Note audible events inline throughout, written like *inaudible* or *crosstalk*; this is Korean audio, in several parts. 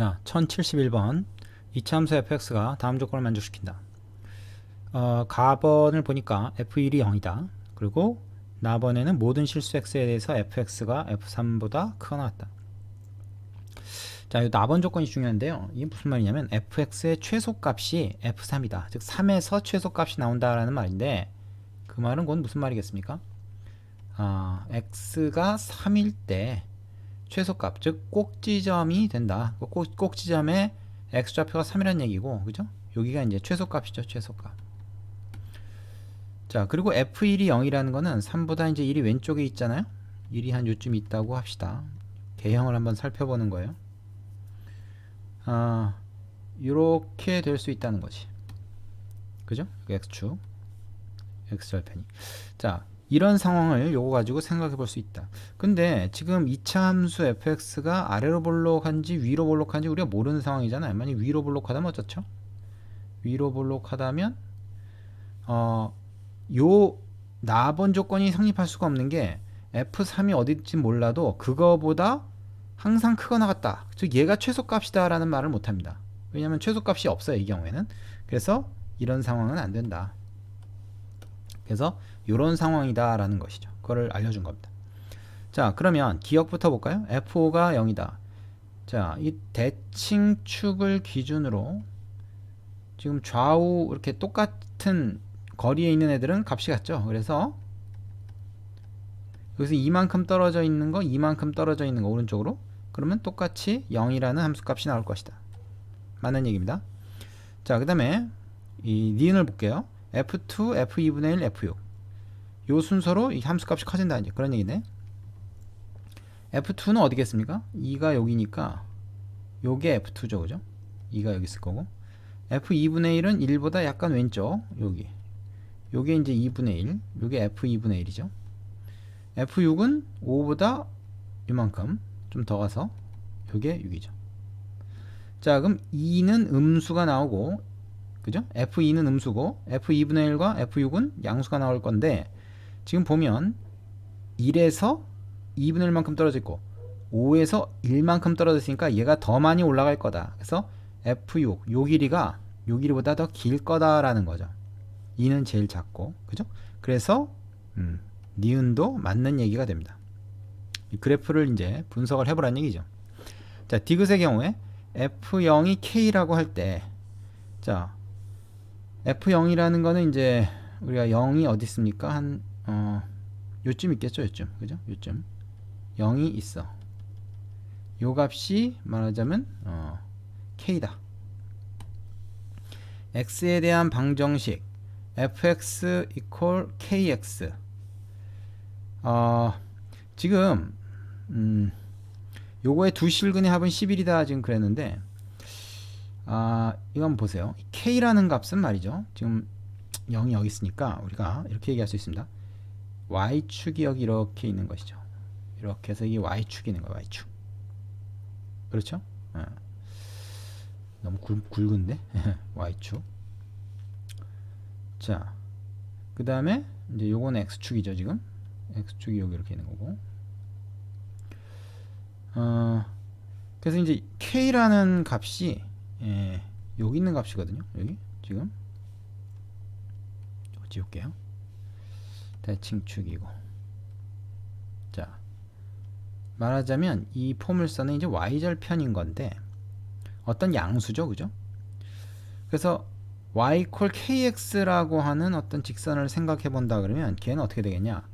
자, 1071번 이차함수 fx가 다음 조건을 만족시킨다. 어, 가번을 보니까 f1이 0이다. 그리고 나번에는 모든 실수 x에 대해서 fx가 f3보다 크가 나왔다. 자, 이 나번 조건이 중요한데요. 이게 무슨 말이냐면 fx의 최소값이 f3이다. 즉 3에서 최소값이 나온다라는 말인데 그 말은 곧 무슨 말이겠습니까? 아, x가 3일 때 최소값, 즉 꼭지점이 된다. 그 꼭, 꼭지점에 x좌표가 3이라는 얘기고, 그죠? 여기가 이제 최소값이죠, 최소값. 자, 그리고 f1이 0이라는 거는 3보다 이제 1이 왼쪽에 있잖아요. 1이 한 요쯤 있다고 합시다. 개형을 한번 살펴보는 거예요. 아, 이렇게 될 수 있다는 거지. 그죠? x축, x절편이. 자, 이런 상황을 요거 가지고 생각해 볼 수 있다. 근데 지금 2차 함수 fx가 아래로 볼록한지 위로 볼록한지 우리가 모르는 상황이잖아요. 만약 위로 볼록하다면 어떻죠? 위로 볼록하다면 어, 요 나번 조건이 성립할 수가 없는 게 f3이 어디인지 몰라도 그거보다 항상 크거나 같다. 즉 얘가 최소값이다라는 말을 못 합니다. 왜냐하면 최소값이 없어요, 이 경우에는. 그래서 이런 상황은 안 된다. 그래서 이런 상황이다라는 것이죠. 그거를 알려준 겁니다. 자, 그러면 기억부터 볼까요? F5가 0이다. 자, 이 대칭축을 기준으로 지금 좌우 이렇게 똑같은 거리에 있는 애들은 값이 같죠. 그래서 여기서 이만큼 떨어져 있는 거, 이만큼 떨어져 있는 거 오른쪽으로 그러면 똑같이 0이라는 함수값이 나올 것이다. 맞는 얘기입니다. 자, 그 다음에 이 니은을 볼게요. F2, F2분의 1, F6. 요 순서로 이 함수값이 커진다 이제 그런 얘기네. F2는 어디겠습니까? 2가 여기니까 요게 F2죠, 그죠? 2가 여기 있을 거고. F2분의 1은 1보다 약간 왼쪽 여기. 요게 이제 2분의 1. 요게 F2분의 1이죠. F6은 5보다 이만큼 좀 더 가서 요게 6이죠. 자, 그럼 2는 음수가 나오고 그죠? F2는 음수고 F2분의 1과 F6은 양수가 나올 건데 지금 보면 1에서 2분의 1만큼 떨어져 있고 5에서 1만큼 떨어져 있으니까 얘가 더 많이 올라갈 거다. 그래서 F6 요 길이가 요 길이보다 더 길 거다라는 거죠. 2는 제일 작고 그죠? 그래서 음, 니은도 맞는 얘기가 됩니다. 이 그래프를 이제 분석을 해보라는 얘기죠. 자, 디귿의 경우에 F0이 K라고 할 때, 자, F0이라는 거는 이제 우리가 0이 어디 있습니까? 한, 어, 요쯤 있겠죠, 요쯤. 그죠? 요쯤. 0이 있어. 요 값이 말하자면, 어, K다. X에 대한 방정식, fx equal kx. 어, 지금, 음, 요거의 두 실근의 합은 11이다 지금 그랬는데 아 한번 보세요. K라는 값은 말이죠. 지금 0이 여기 있으니까 우리가 이렇게 얘기할 수 있습니다. Y축이 여기 이렇게 있는 것이죠. 이렇게 해서 이게 y축이 있는 거예요 y축. 그렇죠? 어. 너무 굵, 굵은데? *laughs* Y축. 자 그 다음에 이제 요거는 x축이죠 지금. X축이 여기 이렇게 있는 거고. 어, 그래서 이제 k라는 값이 예, 여기 있는 값이거든요. 여기 지금 지울게요. 대칭 축이고 자 말하자면 이 포물선은 이제 y절편인 건데 어떤 양수죠, 그죠? 그래서 y 콜 kx라고 하는 어떤 직선을 생각해 본다 그러면 걔는 어떻게 되겠냐?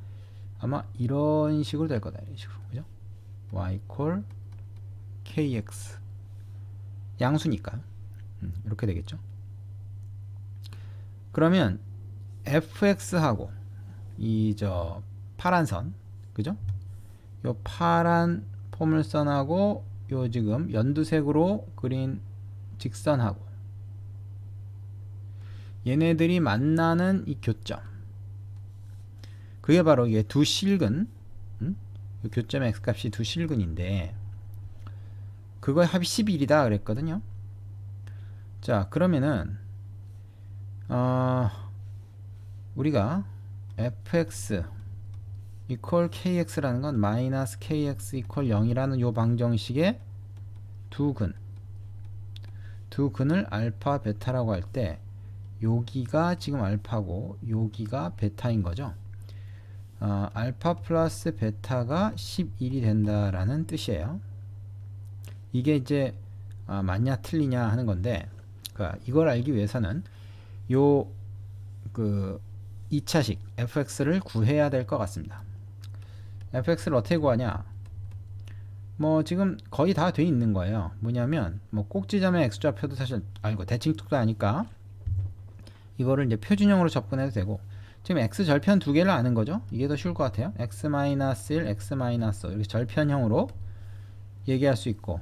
아마 이런 식으로 될 거다, 이런 식으로, 그죠? y 콜 kx 양수니까 음, 이렇게 되겠죠. 그러면 fx하고 이 저 파란 선 그죠? 요 파란 포물선하고 요 지금 연두색으로 그린 직선하고 얘네들이 만나는 이 교점 그게 바로 이게 두 실근 음? 요 교점 x값이 두 실근인데 그거의 합이 11이다 그랬거든요. 자, 그러면은 어, 우리가 fx equal kx라는 건 마이너스 kx equal 0이라는 요 방정식의 두 근, 두 근을 알파 베타라고 할 때 여기가 지금 알파고 여기가 베타인 거죠. 어, 알파 플러스 베타가 11이 된다라는 뜻이에요. 이게 이제 아, 맞냐 틀리냐 하는 건데 그러니까 이걸 알기 위해서는 요 그 2차식 fx를 구해야 될 것 같습니다. fx를 어떻게 구하냐? 뭐 지금 거의 다 돼 있는 거예요. 뭐냐면 뭐 꼭지점의 x좌표도 사실 알고 대칭축도 아니까 이거를 이제 표준형으로 접근해도 되고 지금 x 절편 두 개를 아는 거죠. 이게 더 쉬울 것 같아요. x-1, x-5 이렇게 절편형으로 얘기할 수 있고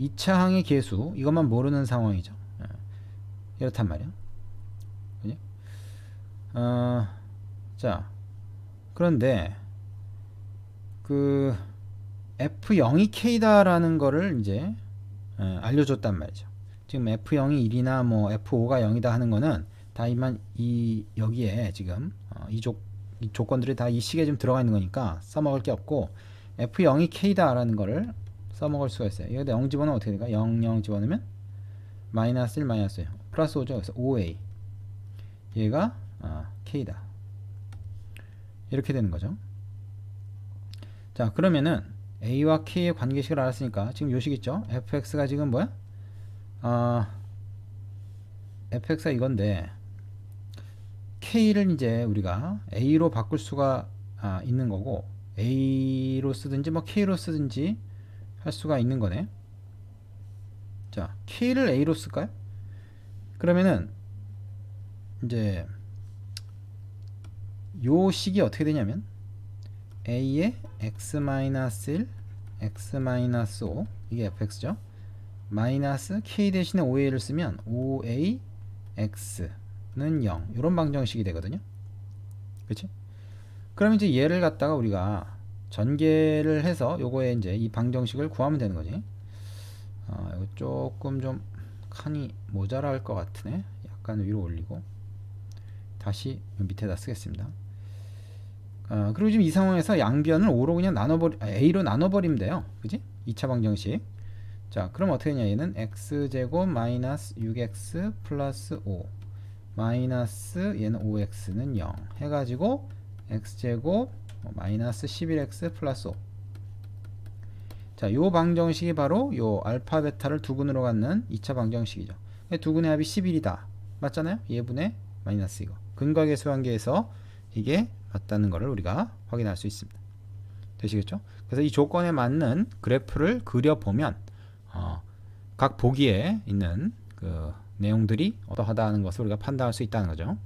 2차 항의 계수 이것만 모르는 상황이죠. 예. 이렇단 말이야. 어, 자 그런데 그 F0이 K다라는 거를 이제 예, 알려줬단 말이죠. 지금 F0이 1이나 뭐 F5가 0이다 하는 거는 다 이만 이 여기에 지금 어, 이, 조, 이 조건들이 다 이 식에 좀 들어가 있는 거니까 써먹을 게 없고 F0이 K다라는 거를 써먹을 수가 있어요. 여기다 0 집어넣으면 어떻게 될까? 0, 0 집어넣으면 마이너스 1, 마이너스 1 플러스 5죠. 그래서 5A 얘가 아, K다. 이렇게 되는 거죠. 자 그러면은 A와 K의 관계식을 알았으니까 지금 요식 있죠? fx가 지금 뭐야? 아 fx가 이건데 K를 이제 우리가 A로 바꿀 수가 아, 있는 거고 A로 쓰든지 뭐 K로 쓰든지 할 수가 있는 거네. 자, K를 A로 쓸까요? 그러면은 이제 요 식이 어떻게 되냐면 A의 x-1, x-5 이게 fx죠. 마이너스 k 대신에 5a를 쓰면 5a x는 0 이런 방정식이 되거든요. 그렇지? 그럼 이제 얘를 갖다가 우리가 전개를 해서 요거에 이제 이 방정식을 구하면 되는 거지. 어, 이거 조금 좀 칸이 모자랄 것 같으네. 약간 위로 올리고 다시 밑에다 쓰겠습니다. 어, 그리고 지금 이 상황에서 양변을 5로 그냥 나눠버리 아, A로 나눠버리면 돼요. 그지? 2차 방정식. 자, 그럼 어떻게 되냐? 얘는 x제곱 마이너스 6x 플러스 5 마이너스 얘는 5x는 0 해가지고 x제곱 뭐 마이너스 11x 플러스 5 자, 요 방정식이 바로 요 알파 베타를 두 근으로 갖는 2차 방정식이죠. 두 근의 합이 11이다. 맞잖아요? 예분의 마이너스 이거. 근각의 수 관계에서 이게 맞다는 것을 우리가 확인할 수 있습니다. 되시겠죠? 그래서 이 조건에 맞는 그래프를 그려보면 어, 각 보기에 있는 그 내용들이 어떠하다는 것을 우리가 판단할 수 있다는 거죠.